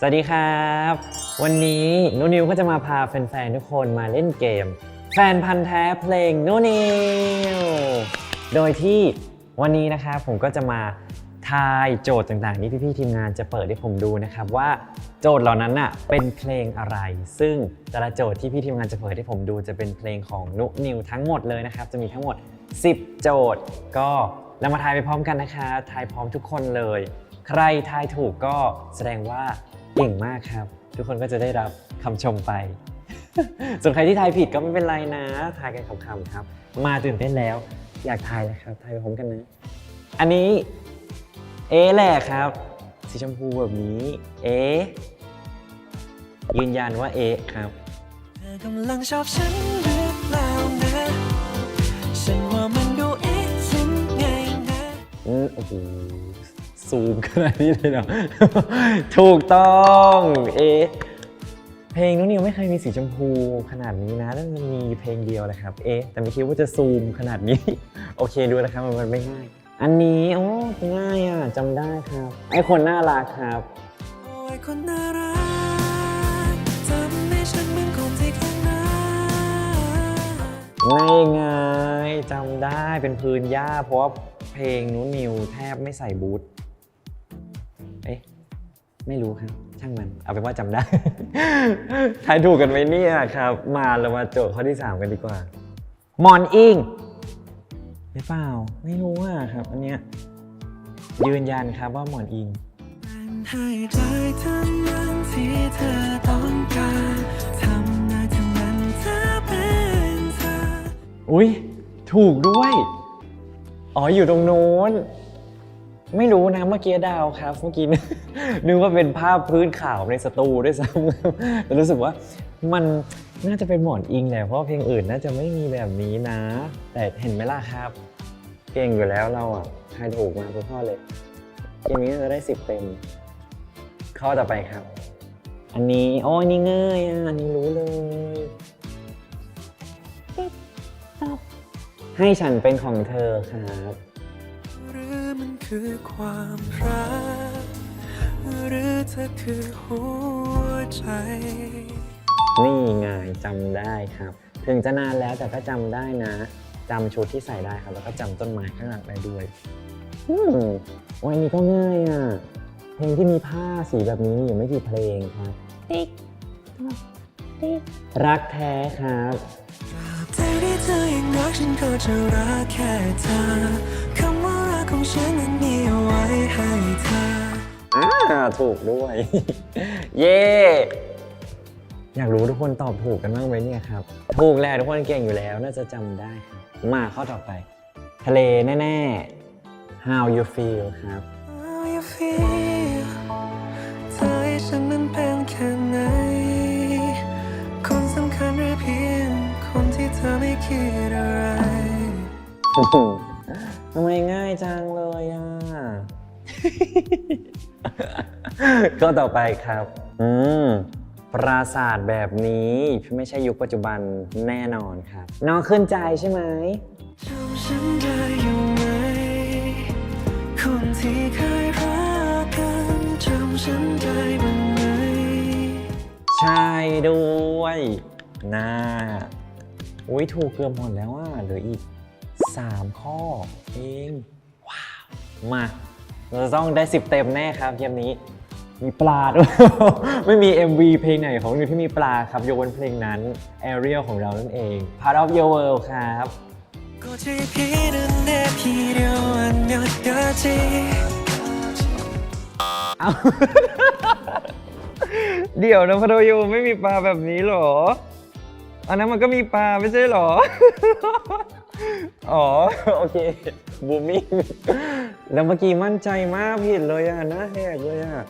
สวัสดีครับ วันนี้นุนิวก็จะมาพาแฟนๆ ทุกคนมาเล่นเกม แฟนพันธ์แท้เพลงนุนิว โดยที่วันนี้นะครับผมก็จะมาทายโจทย์ต่างๆ ที่พี่ๆทีมงานจะเปิดให้ผมดูนะครับว่าโจทย์เหล่านั้นน่ะเป็นเพลงอะไร ซึ่งแต่ละโจทย์ที่พี่ทีมงานจะเปิดให้ผมดูจะเป็นเพลงของนุนิวทั้งหมดเลยนะครับจะมีทั้งหมด 10 โจทย์ ก็เรามาทายไปพร้อมกันนะคะทายพร้อมทุกคนเลย ใครทายถูกก็แสดงว่า เก่งมากครับ ทุกคนก็จะได้รับคำชมไป ส่วนใครที่ทายผิดก็ไม่เป็นไรนะทายกันขำๆครับ มาตื่นเต้นแล้ว อยากทายแล้วครับทายไปพร้อมกันนะอันนี้เอะแหละครับ สีชมพูแบบนี้เอะยืนยันว่าเอะครับเธอกำลังชอบฉันหรือเปล่านะฉันว่ามันดูเอ๊ะฉันไงนะอืมโอ้โห ซูมขนาดนี้เลยเหรอถูกต้องเอะเพลงนุ้นนิวไม่เคยมีสีชมพูขนาดนี้นะแล้วมันมีเพลงเดียวเลยครับเอ๊ะแต่ไม่คิดว่าจะซูมขนาดนี้ โอเคดูนะครับมันไม่ง่าย อันนี้โอ้ง่ายอะจำได้ครับ ไอคนน่ารักครับโอ้ยคนน่ารักทำให้ฉันเหมือนคนที่แค่นั้นง่ายไงจำได้เป็นพื้นหญ้าเพราะว่าเพลงนุ้นนิวแทบไม่ใส่บูท ไม่รู้ครับ ช่างมัน เอาเป็นว่าจำได้ ทายถูกกันไหมเนี่ยครับ มาเรามาโจทย์ข้อที่ 3 กันดีกว่าหมอนอิงหรือเปล่า ไม่รู้อะครับ อันเนี้ยยืนยันครับว่าหมอนอิงเป็นให้ได้ทั้งนั้นที่เธอต้องการทำได้ทั้งนั้นถ้าเป็นเธอ อุ้ยถูกด้วย อ๋ออยู่ตรงโน้น ไม่รู้นะเมื่อกี้ดาวครับเมื่อกี้นึกนึกว่าเป็นภาพพื้นขาวในสตูด้วยซ้ำครับแต่รู้สึกว่ามันน่าจะเป็นหมอนอิงแหละเพราะว่าเพลงอื่นน่าจะไม่มีแบบนี้นะ แต่เห็นไหมล่ะครับ เก่งอยู่แล้วเราอะทายถูกมาทุกข้อเลยเกมนี้น่าจะได้สิบเต็ม ข้อต่อไปครับ อันนี้โอ้ยนี่ง่ายอะอันนี้รู้เลยให้ฉันเป็นของเธอครับหรือมัน คือความรัก หรือเธอคือหัวใจ นี่ไงจำได้ครับ ถึงจะนานแล้วแต่ก็จำได้นะจำชุดที่ใส่ได้ครับ แล้วก็จำต้นไม้ข้างหลังได้ด้วยอืมวันนี้ก็ง่ายอะ เพลงที่มีผ้าสีแบบนี้มีอยู่ไม่กี่เพลงครับติ๊กติ๊กรักแท้ครับตราบใดที่เธอยังรักฉันก็จะรักแค่เธอ ของฉันนั้นมีเอาไว้ให้เธอ อ่าถูกด้วย เย้อยากรู้ทุกคนตอบถูกกันบ้างไหมเนี่ยครับ ถูกแหละทุกคนเก่งอยู่แล้ว น่าจะจำได้ครับ มาข้อต่อไป ทะเลแน่ ๆ How you feel ครับ How you feel เธอให้ฉันนั้นเป็นแค่ไหน คนสำคัญหรือเพียงคนที่เธอไม่คิดอะไร ทำไมง่ายจังเลยอะ ก็ต่อไปครับ อืม ปราสาทแบบนี้ไม่ใช่ยุคปัจจุบันแน่นอนครับ น้องขึ้นใจใช่ไหม จำฉันได้อยู่ไหม คนที่เคยรักกันจำฉันได้บ้างไหม ใช่ด้วย น่า อุ้ยถูกเกือบหมดแล้วอะเหลืออีก 3 ข้อเองว้าวมาเราจะต้องได้ 10 เต็มแน่ครับเกมนี้มีปลาด้วย ไม่มี MV เพลงไหนของนิวที่มีปลาครับโยเวนเพลงนั้น Ariel ของเรานั่นเอง Part of Your World ครับ เดี๋ยวนะพะโดยูไม่มีปลาแบบนี้หรอ อันนั้นมันก็มีปลาไม่ใช่หรอ อ๋อ โอเคบูมมิ่งแล้วเมื่อกี้มั่นใจมากผิดเลยอะหน้าแหกเลยอะ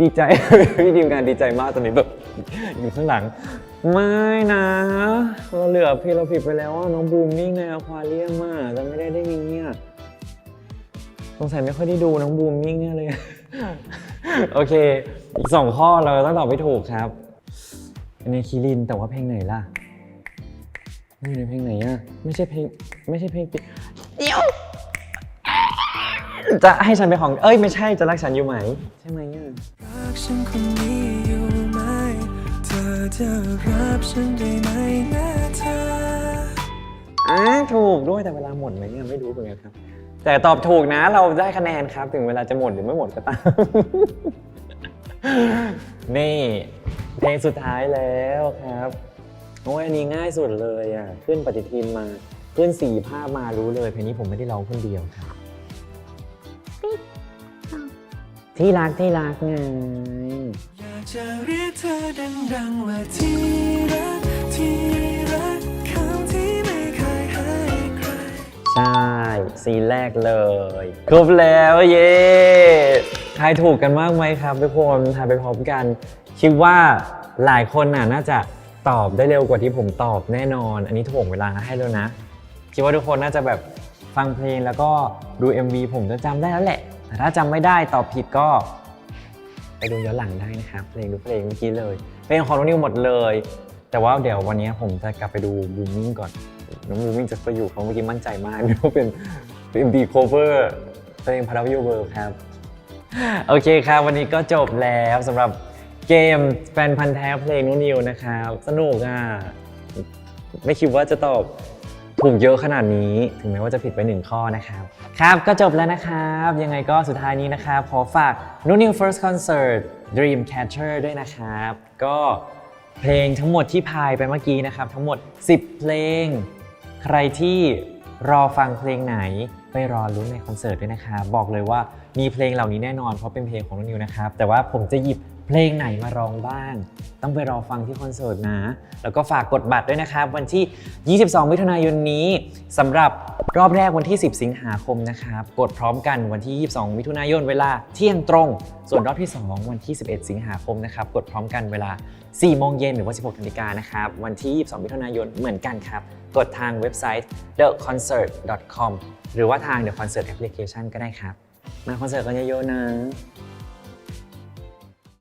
ดีใจ พี่ทีมงานดีใจมากตอนนี้แบบอยู่ข้างหลัง ไม่นะ เราเหลือพี่เราผิดไปแล้วว่าน้องบูมมิ่งในอควาเรียมอะจะไม่ได้ได้ยินเนี่ยสงสัยไม่ค่อยได้ดูน้องบูมมิ่งแน่เลย โอเค อีกสองข้อเราต้องตอบไม่ถูกครับอันนี้คิรินแต่ว่าเพลงไหนล่ะ อยู่ในเพลงไหนอะ ไม่ใช่เพลง ไม่ใช่เพลงปิดเดี๋ยว จะให้ฉันไปนของ เอ้ยไม่ใช่จะรักฉันอยู่ไหม ใช่ไหมอะรักกฉันคนนี้อยู่ไหม เธอจะรับฉันได้ไหมนะเธออ่าถูกด้วยแต่เวลาหมดไหมเนี่ยไม่รู้เหมือนกันครับ แต่ตอบถูกนะเราได้คะแนนครับ ถึงเวลาจะหมดหรือไม่หมดก็ตาม นี่เพลงสุดท้ายแล้วครับ โอ้ยอันนี้ง่ายสุดเลยอะขึ้นปฏิทินมาขึ้นสี่ภาพมารู้เลยเพลงนี้ผมไม่ได้ร้องคนเดียวครับที่รักที่รักไงอยากจะเรียกเธอดังๆว่าที่รักที่รักคำที่ไม่เคยให้ใครใช่ซีนแรกเลย ครบแล้วเย้ทายถูกกันมากไหมครับทุกคนทายไปพร้อมกัน คิดว่าหลายคนน่ะน่าจะ ตอบได้เร็วกว่าที่ผมตอบแน่นอน อันนี้ถ่วงเวลาให้แล้วนะคิดว่าทุกคนน่าจะแบบฟังเพลงแล้วก็ดู MV ผมจะจำได้แล้วแหละ แต่ถ้าจำไม่ได้ตอบผิดก็ไปดูย้อนหลังได้นะครับเพลงดูเพลงเมื่อกี้เลยเพลงของน้องนิวหมดเลย แต่ว่าเดี๋ยววันนี้ผมจะกลับไปดูบูมมิ่งก่อนน้องบูมมิ่งจะไปอยู่เขาเมื่อกี้มั่นใจมากว่าเป็นเป็น MV cover เพลงพาราวิวเวิร์ครับ โอเคครับวันนี้ก็จบแล้วสำหรับ เกมแฟนพันธ์แท้เพลงน้องนิวนะครับ สนุกอะ ไม่คิดว่าจะตอบถูกเยอะขนาดนี้ ถึงแม้ว่าจะผิดไปหนึ่งข้อนะครับ ครับก็จบแล้วนะครับ ยังไงก็สุดท้ายนี้นะครับ ขอฝากนุ่นนิว first concert Dreamcatcher ด้วยนะครับ ก็เพลงทั้งหมดที่พายไปเมื่อกี้นะครับ ทั้งหมด 10 เพลง ใครที่รอฟังเพลงไหนไปรอลุ้นในคอนเสิร์ตด้วยนะครับ บอกเลยว่ามีเพลงเหล่านี้แน่นอนเพราะเป็นเพลงของนุ่นนิวนะครับ แต่ว่าผมจะหยิบ เพลงไหนมาร้องบ้าง ต้องไปรอฟังที่คอนเสิร์ตนะ แล้วก็ฝากกดบัตรด้วยนะครับ วันที่ 22 มิถุนายนนี้สำหรับรอบแรกวันที่ 10 สิงหาคมนะครับ กดพร้อมกันวันที่ 22 มิถุนายนเวลาเที่ยงตรง ส่วนรอบที่ 2 วันที่ 11 สิงหาคมนะครับ กดพร้อมกันเวลา 4 โมงเย็นหรือว่า 16นาฬิกานะครับ วันที่ 22 มิถุนายนเหมือนกันครับ กดทางเว็บไซต์ theconcert.com หรือว่าทาง The Concert Application ก็ได้ครับ มาคอนเสิร์ตกันเยอะๆนะ